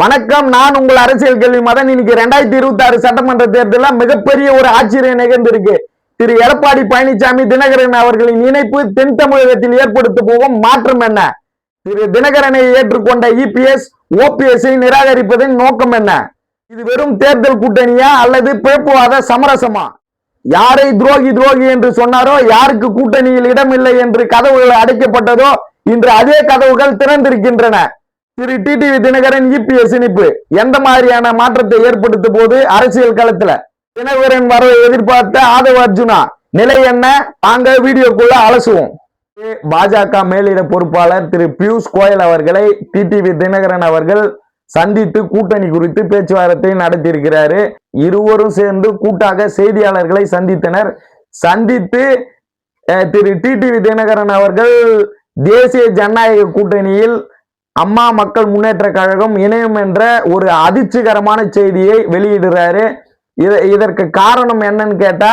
வணக்கம் நான் உங்கள் அரசியல் கேள்வி மதன். இன்னைக்கு ரெண்டாயிரத்தி இருபத்தி ஆறு சட்டமன்ற தேர்தலில் மிகப்பெரிய ஒரு ஆச்சரியம் நிகழ்ந்திருக்கு. திரு எடப்பாடி பழனிசாமி தினகரன் அவர்களின் இணைப்பு தென் தமிழகத்தில் ஏற்படுத்த போகும் மாற்றம் என்ன? திரு தினகரனை ஏற்றுக்கொண்ட இபிஎஸ் ஓபிஎஸ்ஐ நிராகரிப்பதன் நோக்கம் என்ன? இது வெறும் தேர்தல் கூட்டணியா அல்லது பேப்புவாத சமரசமா? யாரை துரோகி துரோகி என்று சொன்னாரோ யாருக்கு கூட்டணியில் இடமில்லை என்று கதவுகள் அடைக்கப்பட்டதோ இன்று அதே கதவுகள் திறந்திருக்கின்றன. திரு டிடிவி தினகரன் இபிஎஸ் இணைப்பு எந்த மாதிரியான மாற்றத்தை ஏற்படுத்த போது அரசியல் களத்துல தினகரன் வரவை எதிர்பார்த்த ஆதவ அர்ஜுனா நிலை என்ன? தாங்க வீடியோக்குள்ள அலசுவோம். பாஜக மேலிட பொறுப்பாளர் திரு பியூஷ் கோயல் அவர்களை டிடிவி தினகரன் அவர்கள் சந்தித்து கூட்டணி குறித்து பேச்சுவார்த்தை நடத்தியிருக்கிறாரு. இருவரும் சேர்ந்து கூட்டாக செய்தியாளர்களை சந்தித்தனர். சந்தித்து திரு டிடிவி தினகரன் அவர்கள் தேசிய ஜனநாயக கூட்டணியில் அம்மா மக்கள் முன்னேற்ற கழகம் இணையம் என்ற ஒரு அதிர்ச்சிகரமான செய்தியை வெளியிடுறாரு. இதை இதற்கு காரணம் என்னன்னு கேட்டா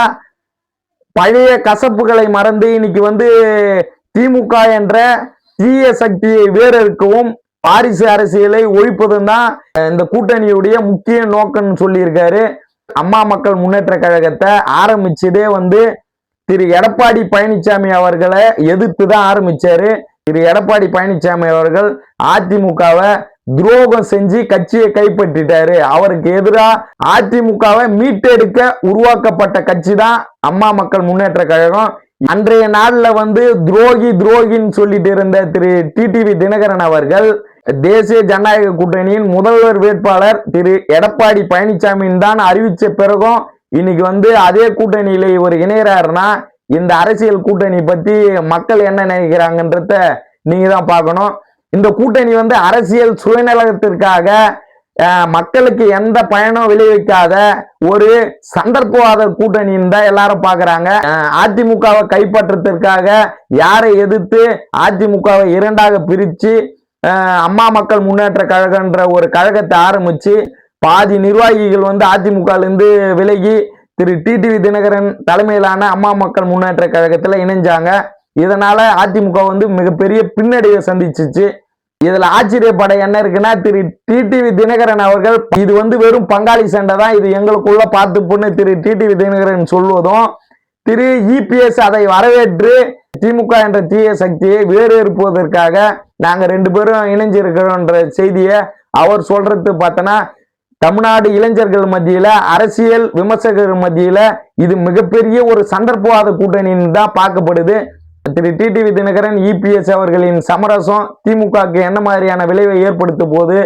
பழைய கசப்புகளை மறந்து இன்னைக்கு வந்து திமுக என்ற தீய சக்தியை வேறறுக்கவும் வாரிசு அரசியலை ஒழிப்பதும் தான் இந்த கூட்டணியுடைய முக்கிய நோக்கம்னு சொல்லியிருக்காரு. அம்மா மக்கள் முன்னேற்ற கழகத்தை ஆரம்பிச்சதே வந்து திரு. எடப்பாடி பழனிசாமி அவர்களை எதிர்த்து தான் ஆரம்பிச்சாரு. திரு எடப்பாடி பழனிசாமி அவர்கள் அதிமுகவை துரோகம் செஞ்சு கட்சியை கைப்பற்றிட்டாரு. அவருக்கு எதிராக அதிமுகவை மீட்டெடுக்க உருவாக்கப்பட்ட கட்சி தான் அம்மா மக்கள் முன்னேற்ற கழகம். அன்றைய நாள்ல வந்து துரோகி துரோகின்னு சொல்லிட்டு இருந்த திரு டிடிவி தினகரன் அவர்கள் தேசிய ஜனநாயக கூட்டணியின் முதல்வர் வேட்பாளர் திரு எடப்பாடி பழனிசாமின்னு தான் அறிவிச்ச பிறகும் இன்னைக்கு வந்து அதே கூட்டணியில இவர் இணையறாருன்னா இந்த அரசியல் கூட்டணி பத்தி மக்கள் என்ன நினைக்கிறாங்கன்றத நீங்க தான் பார்க்கணும். இந்த கூட்டணி வந்து அரசியல் சுயநலத்திற்காக மக்களுக்கு எந்த பயனும் விளைவிக்காத ஒரு சந்தர்ப்பவாத கூட்டணின்னு தான் எல்லாரும் பாக்குறாங்க அதிமுகவை கைப்பற்றத்திற்காக யாரை எதிர்த்து அதிமுகவை இரண்டாக பிரிச்சு அம்மா மக்கள் முன்னேற்ற கழகன்ற ஒரு கழகத்தை ஆரம்பிச்சு பாதி நிர்வாகிகள் வந்து அதிமுக இருந்து விலகி திரு டிடிவி தினகரன் தலைமையிலான அம்மா மக்கள் முன்னேற்ற கழகத்தில் இணைஞ்சாங்க. இதனால அதிமுக வந்து மிகப்பெரிய பின்னடைவை சந்திச்சிச்சு. இதுல ஆச்சரியப்பட என்ன இருக்குன்னா திரு டிடிவி தினகரன் அவர்கள் இது வந்து வெறும் பங்காளி சண்டை தான் இது எங்களுக்குள்ள பார்த்துப்புன்னு திரு டிடிவி தினகரன் சொல்வதும் திரு இபிஎஸ் அதை வரவேற்று திமுக என்ற தீய சக்தியை வேறேறுப்பதற்காக நாங்கள் ரெண்டு பேரும் இணைஞ்சிருக்கிறோன்ற செய்தியை அவர் சொல்றது பார்த்தோன்னா தமிழ்நாடு இளைஞர்கள் மத்தியில அரசியல் விமர்சகர்கள் மத்தியில இது மிகப்பெரிய ஒரு சந்தர்ப்பவாத கூட்டணின்னு தான் பார்க்கப்படுது. திரு. டிடிவி தினகரன் இபிஎஸ் அவர்களின் சமரசம் திமுகவுக்கு என்ன மாதிரியான விளைவை ஏற்படுத்த போது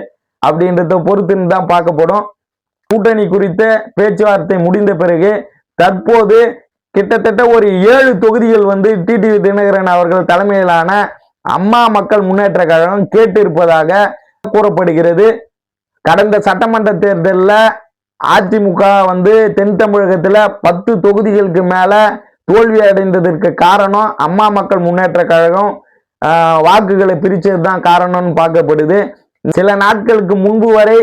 அப்படின்றத பொறுத்துன்னு தான் பார்க்கப்படும். கூட்டணி குறித்த பேச்சுவார்த்தை முடிந்த பிறகு தற்போது கிட்டத்தட்ட ஒரு ஏழு தொகுதிகள் வந்து டிடிவி தினகரன் அவர்கள் தலைமையிலான அம்மா மக்கள் முன்னேற்ற கழகம் கேட்டிருப்பதாக கூறப்படுகிறது. கடந்த சட்டமன்ற தேர்தலில் அதிமுக வந்து தென் தமிழகத்தில் பத்து தொகுதிகளுக்கு மேலே தோல்வி அடைந்ததற்கு காரணம் அம்மா மக்கள் முன்னேற்ற கழகம். வாக்குகளை பிரித்தது தான் காரணம்னு பார்க்கப்படுது. சில நாட்களுக்கு முன்பு வரை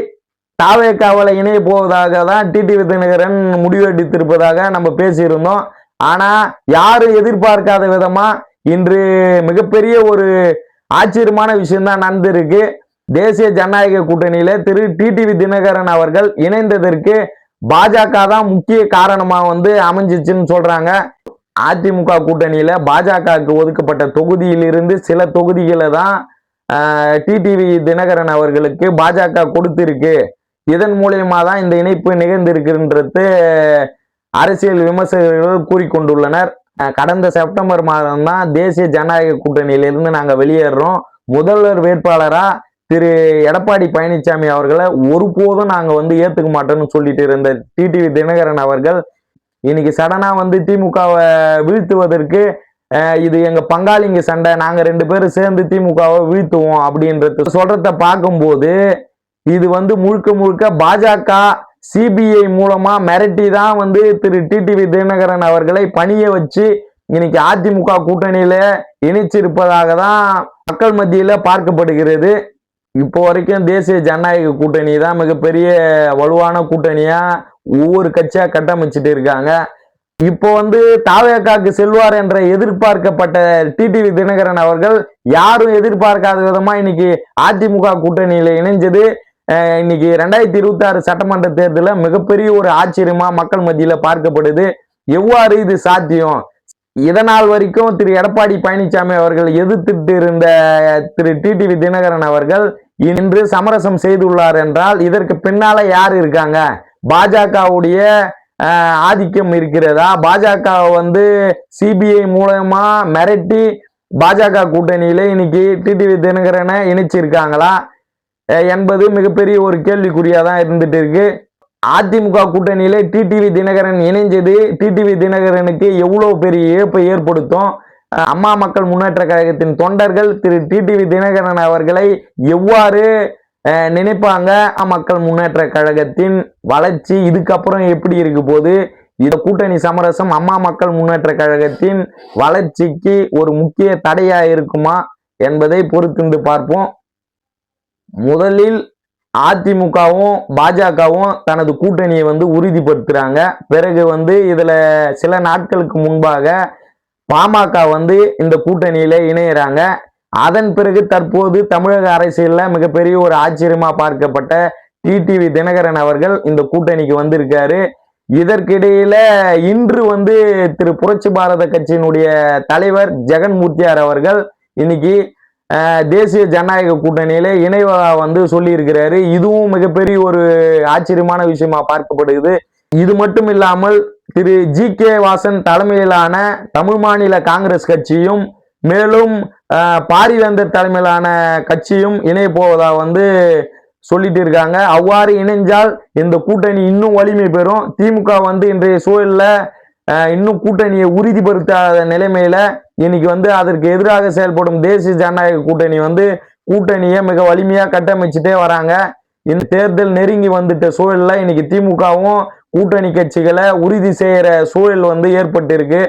தாவே காவலை இணைய போவதாக தான் டிடி தினகரன் முடிவெடுத்திருப்பதாக நம்ம பேசியிருந்தோம். ஆனால் யாரும் எதிர்பார்க்காத விதமாக இன்று மிகப்பெரிய ஒரு ஆச்சரியமான விஷயம்தான் நடந்திருக்கு. தேசிய ஜனநாயக கூட்டணியில திரு டிடிவி தினகரன் அவர்கள் இணைந்ததற்கு பாஜக தான் முக்கிய காரணமா வந்து அமைஞ்சிச்சுன்னு சொல்றாங்க. அதிமுக கூட்டணியில பாஜகவுக்கு ஒதுக்கப்பட்ட தொகுதியிலிருந்து சில தொகுதிகளை தான் டிடிவி தினகரன் அவர்களுக்கு பாஜக கொடுத்திருக்கு. இதன் மூலியமா தான் இந்த இணைப்பு நிகழ்ந்திருக்குன்றது அரசியல் விமர்சகர்கள் கூறிக்கொண்டுள்ளனர். கடந்த செப்டம்பர் மாதம் தான் தேசிய ஜனநாயக கூட்டணியிலிருந்து நாங்கள் வெளியேறுறோம் முதல்வர் வேட்பாளராக திரு எடப்பாடி பழனிசாமி அவர்களை ஒருபோதும் நாங்கள் வந்து ஏற்றுக்க மாட்டோம்னு சொல்லிட்டு இருந்த டிடிவி தினகரன் அவர்கள் இன்னைக்கு சடனாக வந்து திமுகவை வீழ்த்துவதற்கு இது எங்கள் பங்காளிங்க சண்டை நாங்கள் ரெண்டு பேரும் சேர்ந்து திமுகவை வீழ்த்துவோம் அப்படின்றது சொல்றத பார்க்கும்போது இது வந்து முழுக்க முழுக்க பாஜக சிபிஐ மூலமாக மிரட்டி தான் வந்து திரு டிடிவி தினகரன் அவர்களை பணிய வச்சு இன்னைக்கு அதிமுக கூட்டணியில இணைச்சிருப்பதாக தான் மக்கள் மத்தியில் பார்க்கப்படுகிறது. இப்போ வரைக்கும் தேசிய ஜனநாயக கூட்டணி தான் மிகப்பெரிய வலுவான கூட்டணியா ஒவ்வொரு கட்சியா கட்டமைச்சிட்டு இருக்காங்க. இப்போ வந்து தாவேக்காக்கு செல்வார் என்ற எதிர்பார்க்கப்பட்ட டிடிவி தினகரன் அவர்கள் யாரும் எதிர்பார்க்காத விதமா இன்னைக்கு அதிமுக கூட்டணியில இணைஞ்சது. இன்னைக்கு ரெண்டாயிரத்தி இருபத்தி ஆறு சட்டமன்ற தேர்தலில் மிகப்பெரிய ஒரு ஆச்சரியமா மக்கள் மத்தியில பார்க்கப்படுது. எவ்வாறு இது சாத்தியம்? இதனால் வரைக்கும் திரு எடப்பாடி பழனிசாமி அவர்கள் எதிர்த்துட்டு இருந்த திரு டிடிவி தினகரன் அவர்கள் இன்று சமரசம் செய்துள்ளார் என்றால் இதற்கு பின்னால யார் இருக்காங்க? பாஜகவுடைய ஆதிக்கம் இருக்கிறதா? பாஜக வந்து சிபிஐ மூலமா மிரட்டி பாஜக கூட்டணியில இன்னைக்கு டிடிவி தினகரனை இணைச்சிருக்காங்களா? என்பது மிகப்பெரிய ஒரு கேள்விக்குறியா தான் இருந்துட்டு இருக்கு. அதிமுக கூட்டணியில டிடிவி தினகரன் இணைஞ்சது டிடிவி தினகரனுக்கு எவ்வளவு பெரிய இழப்பை ஏற்படுத்தும்? அம்மா மக்கள் முன்னேற்ற கழகத்தின் தொண்டர்கள் திரு டிடிவி தினகரன் அவர்களை எவ்வாறு நினைப்பாங்க? அம்மா மக்கள் முன்னேற்ற கழகத்தின் வளர்ச்சி இதுக்கப்புறம் எப்படி இருக்க போது இந்த கூட்டணி சமரசம் அம்மா மக்கள் முன்னேற்ற கழகத்தின் வளர்ச்சிக்கு ஒரு முக்கிய தடையா இருக்குமா என்பதை பொறுத்திருந்து பார்ப்போம். முதலில் அதிமுகவும் பாஜகவும் தனது கூட்டணியை வந்து உறுதிப்படுத்துறாங்க. பிறகு வந்து இதுல சில நாட்களுக்கு முன்பாக பாமக வந்து இந்த கூட்டணியில இணையிறாங்க. அதன் பிறகு தற்போது தமிழக அரசியல்ல மிகப்பெரிய ஒரு ஆச்சரியமா பார்க்கப்பட்ட டிடிவி தினகரன் அவர்கள் இந்த கூட்டணிக்கு வந்திருக்காரு. இதற்கிடையில இன்று வந்து திரு புரட்சி பாரத கட்சியினுடைய தலைவர் ஜெகன்மூர்த்தியார் அவர்கள் இன்னைக்கு தேசிய ஜனநாயக கூட்டணியில இணைவா வந்து சொல்லியிருக்கிறாரு. இதுவும் மிகப்பெரிய ஒரு ஆச்சரியமான விஷயமா பார்க்கப்படுகிறது. இது மட்டும் இல்லாமல் திரு ஜி கே வாசன் தலைமையிலான தமிழ் மாநில காங்கிரஸ் கட்சியும் மேலும் பாரிவேந்தர் தலைமையிலான கட்சியும் இணைய போவதா வந்து சொல்லிட்டு இருக்காங்க. அவ்வாறு இணைஞ்சால் இந்த கூட்டணி இன்னும் வலிமை பெறும். திமுக வந்து இன்றைய சூழலில் இன்னும் கூட்டணியை உறுதிப்படுத்தாத நிலைமையில இன்னைக்கு வந்து அதற்கு எதிராக செயல்படும் தேசிய ஜனநாயக கூட்டணி வந்து கூட்டணியை மிக வலிமையா கட்டமைச்சுட்டே வராங்க. இந்த தேர்தல் நெருங்கி வந்துட்ட சூழல்ல இன்னைக்கு திமுகவும் கூட்டணி கட்சிகளை உறுதி செய்கிற சூழல் வந்து ஏற்பட்டிருக்கு.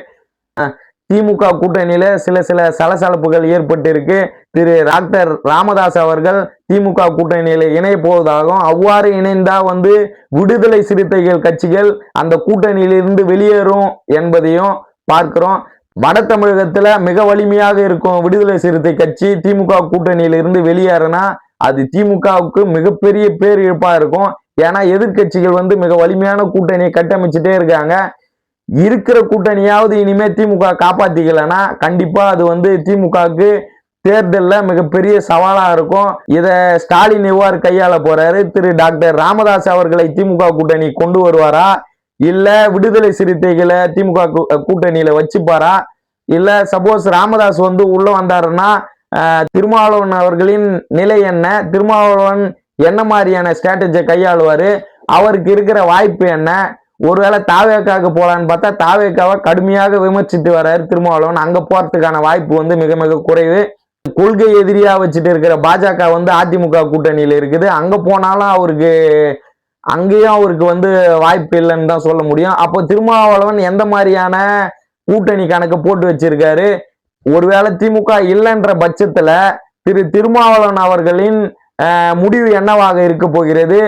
திமுக கூட்டணியில சில சில சலசலப்புகள் ஏற்பட்டிருக்கு. திரு டாக்டர் ராமதாஸ் அவர்கள் திமுக கூட்டணியில இணைய போவதாகவும் அவ்வாறு இணைந்தா வந்து விடுதலை சிறுத்தைகள் கட்சிகள் அந்த கூட்டணியிலிருந்து வெளியேறும் என்பதையும் பார்க்கிறோம். வட தமிழகத்துல மிக வலிமையாக இருக்கும் விடுதலை சிறுத்தை கட்சி திமுக கூட்டணியிலிருந்து இருந்து வெளியேறினா அது திமுகவுக்கு மிகப்பெரிய பேரிழப்பாக இருக்கும். ஏன்னா எதிர்க்கட்சிகள் வந்து மிக வலிமையான கூட்டணியை கட்டமைச்சுட்டே இருக்காங்க. இருக்கிற கூட்டணியாவது இனிமே திமுக காப்பாத்திக்கலன்னா கண்டிப்பா அது வந்து திமுகவுக்கு தேர்தலில் மிகப்பெரிய சவாலாக இருக்கும். இதை ஸ்டாலின் எவ்வாறு கையாள போறாரு? திரு டாக்டர் ராமதாஸ் அவர்களை திமுக கூட்டணி கொண்டு வருவாரா? இல்லை விடுதலை சிறுத்தைகளை திமுக கூட்டணியில் வச்சுப்பாரா? இல்லை சப்போஸ் ராமதாஸ் வந்து உள்ளே வந்தாருன்னா திருமாவளவன் அவர்களின் நிலை என்ன? திருமாவளவன் என்ன மாதிரியான ஸ்ட்ராட்டஜியை கையாளுவார்? அவருக்கு இருக்கிற வாய்ப்பு என்ன? ஒருவேளை தாவேக்காவுக்கு போகலான்னு பார்த்தா தாவேக்காவை கடுமையாக விமர்சித்து வர்றாரு திருமாவளவன். அங்கே போகிறதுக்கான வாய்ப்பு வந்து மிக மிக குறைவு. கொள்கை எதிரியாக வச்சுட்டு இருக்கிற பாஜக வந்து அதிமுக கூட்டணியில் இருக்குது. அங்கே போனாலும் அவருக்கு அங்கேயும் அவருக்கு வந்து வாய்ப்பு இல்லைன்னு தான் சொல்ல முடியும். அப்போ திருமாவளவன் எந்த மாதிரியான கூட்டணி கணக்கு போட்டு வச்சிருக்காரு? ஒருவேளை திமுக இல்லைன்ற பட்சத்தில் திரு திருமாவளவன் அவர்களின் முடிவு என்னவாக இருக்க போகிறது?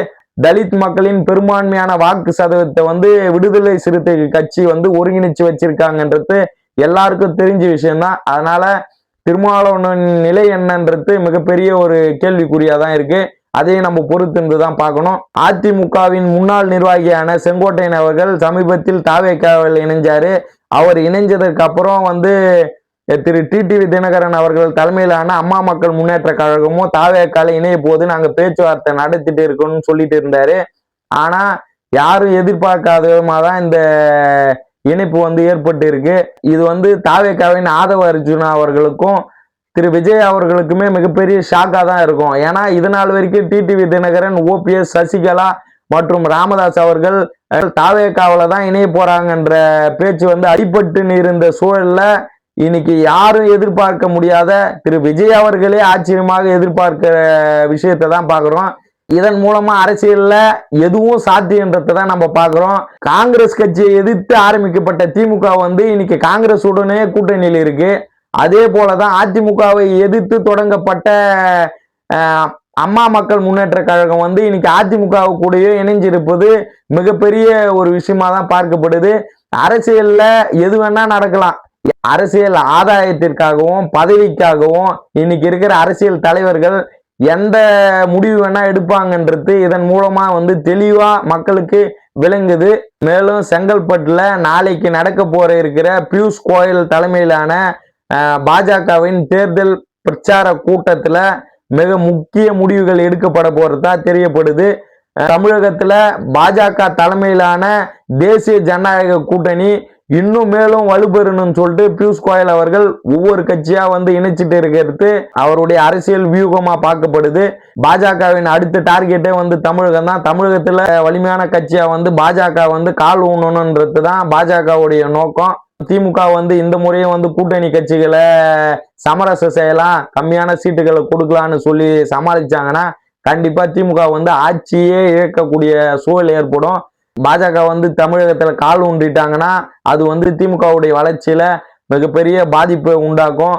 தலித் மக்களின் பெரும்பான்மையான வாக்கு சதவீதத்தை வந்து விடுதலை சிறுத்தை கட்சி வந்து ஒருங்கிணைச்சு வச்சிருக்காங்கன்றது எல்லாருக்கும் தெரிஞ்ச விஷயம்தான். அதனால திருமாவளவனின் நிலை என்னன்றது மிகப்பெரிய ஒரு கேள்விக்குறியா தான் இருக்கு. அதையும் நம்ம பொறுத்திருந்து தான் பார்க்கணும். அதிமுகவின் முன்னாள் நிர்வாகியான செங்கோட்டையன் அவர்கள் சமீபத்தில் தாவேக்காவில் இணைஞ்சாரு. அவர் இணைஞ்சதுக்கு அப்புறம் வந்து திரு டிடிவி தினகரன் அவர்கள் தலைமையிலான அம்மா மக்கள் முன்னேற்ற கழகமும் தாவேக்கால இணைய போது நாங்க பேச்சுவார்த்தை நடத்திட்டு இருக்கோம்னு சொல்லிட்டு இருந்தாரு. ஆனா யாரும் எதிர்பார்க்காத விதமாக தான் இந்த இணைப்பு வந்து ஏற்பட்டு இருக்கு. இது வந்து தாவேக்காவின் ஆதவ அர்ஜுனா அவர்களுக்கும் திரு விஜய் அவர்களுக்குமே மிகப்பெரிய ஷாக்கா தான் இருக்கும். ஏன்னா இதனால் வரைக்கும் டிடிவி தினகரன் ஓபிஎஸ் சசிகலா மற்றும் ராமதாஸ் அவர்கள் தாவேக்காவில் தான் இணைய போறாங்கன்ற பேச்சு வந்து அடிபட்டு இருந்த சூழல்ல இன்னைக்கு யாரும் எதிர்பார்க்க முடியாத திரு விஜய் அவர்களே ஆச்சரியமாக எதிர்பார்க்கிற விஷயத்தை தான் பார்க்குறோம். இதன் மூலமா அரசியல்ல எதுவும் சாத்தியன்றதை தான் நம்ம பார்க்குறோம். காங்கிரஸ் கட்சியை எதிர்த்து ஆரம்பிக்கப்பட்ட திமுக வந்து இன்னைக்கு காங்கிரஸ் உடனே கூட்டணியில் இருக்கு. அதே போலதான் அதிமுகவை எதிர்த்து தொடங்கப்பட்ட அம்மா மக்கள் முன்னேற்ற கழகம் வந்து இன்னைக்கு அதிமுக கூடயே இணைஞ்சிருப்பது மிகப்பெரிய ஒரு விஷயமா தான் பார்க்கப்படுது. அரசியல்ல எது வேணா நடக்கலாம். அரசியல் ஆதாயத்திற்காகவும் பதவிக்காகவும் இன்னைக்கு இருக்கிற அரசியல் தலைவர்கள் எந்த முடிவு வேணா எடுப்பாங்கன்றது இதன் மூலமா வந்து தெளிவா மக்களுக்கு விளங்குது. மேலும் செங்கல்பட்டுல நாளைக்கு நடக்க போற இருக்கிற பியூஷ் கோயல் தலைமையிலான பாஜகவின் தேர்தல் பிரச்சார கூட்டத்துல மிக முக்கிய முடிவுகள் எடுக்கப்பட போறதா தெரியப்படுது. தமிழகத்துல பாஜக தலைமையிலான தேசிய ஜனநாயக கூட்டணி இன்னும் மேலும் வலுப்பெறணும்னு சொல்லிட்டு பியூஷ் கோயல் அவர்கள் ஒவ்வொரு கட்சியா வந்து இணைச்சிட்டு இருக்கிறது அவருடைய அரசியல் வியூகமா பார்க்கப்படுது. பாஜகவின் அடுத்த டார்கெட்டே வந்து தமிழகம் தான். தமிழகத்துல வலிமையான கட்சியா வந்து பாஜக வந்து கால் ஊனணுன்றது தான் பாஜகவுடைய நோக்கம். திமுக வந்து இந்த முறையும் வந்து கூட்டணி கட்சிகளை சமரசம் செய்யலாம். கம்மியான சீட்டுகளை கொடுக்கலாம்னு சொல்லி சமாளிச்சாங்கன்னா கண்டிப்பா திமுக வந்து ஆட்சியே இழக்கக்கூடிய சூழல் ஏற்படும். பாஜக வந்து தமிழகத்துல கால் ஊன்றிட்டாங்கன்னா அது வந்து திமுகவுடைய வளர்ச்சியில மிகப்பெரிய பாதிப்பை உண்டாக்கும்.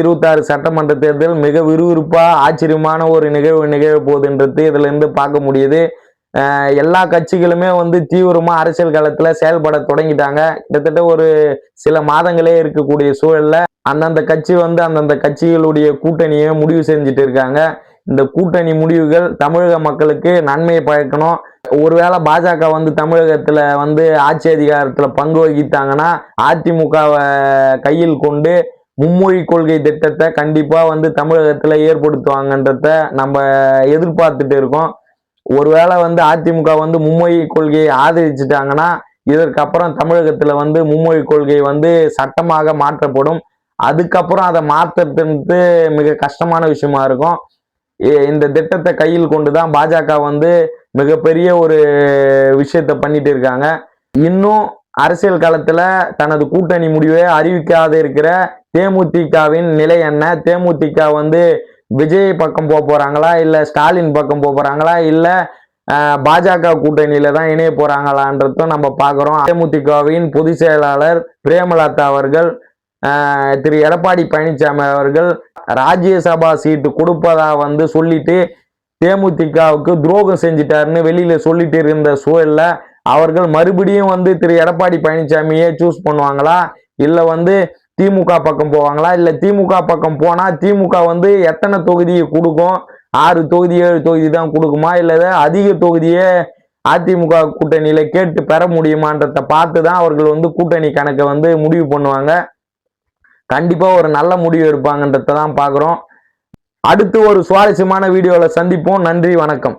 இருபத்தாறு சட்டமன்ற தேர்தல் மிக விறுவிறுப்பா ஆச்சரியமான ஒரு நிகழ்வு நிகழ போகுதுன்றது இதுல இருந்து பார்க்க முடியுது. எல்லா கட்சிகளுமே வந்து தீவிரமா அரசியல் களத்துல செயல்பட தொடங்கிட்டாங்க. கிட்டத்தட்ட ஒரு சில மாதங்களே இருக்கக்கூடிய சூழல்ல அந்தந்த கட்சி வந்து அந்தந்த கட்சிகளுடைய கூட்டணியை முடிவு செஞ்சுட்டு இருக்காங்க. இந்த கூட்டணி முடிவுகள் தமிழக மக்களுக்கு நன்மையை பயக்கணும். ஒருவேளை பாஜக வந்து தமிழகத்துல வந்து ஆட்சி அதிகாரத்துல பங்கு வகித்தாங்கன்னா அதிமுகவை கையில் கொண்டு மும்மொழி கொள்கை திட்டத்தை கண்டிப்பா வந்து தமிழகத்துல ஏற்படுத்துவாங்கன்றத நம்ம எதிர்பார்த்துட்டு இருக்கோம். ஒருவேளை வந்து அதிமுக வந்து மும்மொழி கொள்கையை ஆதரிச்சிட்டாங்கன்னா இதற்கப்புறம் தமிழகத்துல வந்து மும்மொழி கொள்கை வந்து சட்டமாக மாற்றப்படும். அதுக்கப்புறம் அதை மாற்றுறது மிக கஷ்டமான விஷயமா இருக்கும். இந்த திட்டத்தை கையில் கொண்டு தான் பாஜக வந்து மிகப்பெரிய ஒரு விஷயத்தை பண்ணிட்டு இருக்காங்க. இன்னும் அரசியல் காலத்தில் தனது கூட்டணி முடிவை அறிவிக்காத இருக்கிற தேமுதிகவின் நிலை என்ன? தேமுதிக வந்து விஜய் பக்கம் போக போகிறாங்களா இல்லை ஸ்டாலின் பக்கம் போக போகிறாங்களா இல்லை பாஜக கூட்டணியில தான் இணைய போறாங்களான்றதும் நம்ம பார்க்குறோம் தேமுதிகவின் பொதுச் செயலாளர் பிரேமலதா அவர்கள் திரு எடப்பாடி பழனிசாமி அவர்கள் ராஜ்யசபா சீட்டு கொடுப்பதா வந்து சொல்லிட்டு தேமுதிகவுக்கு துரோகம் செஞ்சிட்டாருன்னு வெளியில சொல்லிட்டு இருந்த சூழல்ல அவர்கள் மறுபடியும் வந்து திரு எடப்பாடி பழனிசாமியே சூஸ் பண்ணுவாங்களா? இல்ல வந்து திமுக பக்கம் போவாங்களா? இல்ல திமுக பக்கம் போனா திமுக வந்து எத்தனை தொகுதியை கொடுக்கும்? ஆறு தொகுதி ஏழு தொகுதி தான் கொடுக்குமா? இல்லை அதிக தொகுதியே அதிமுக கூட்டணியில கேட்டு பெற முடியுமான்றத பார்த்து தான் அவர்கள் வந்து கூட்டணி கணக்கை வந்து முடிவு பண்ணுவாங்க. கண்டிப்பாக ஒரு நல்ல முடிவு எடுப்பாங்கன்றத தான் பார்க்குறோம் அடுத்து ஒரு சுவாரஸ்யமான வீடியோவில் சந்திப்போம். நன்றி வணக்கம்.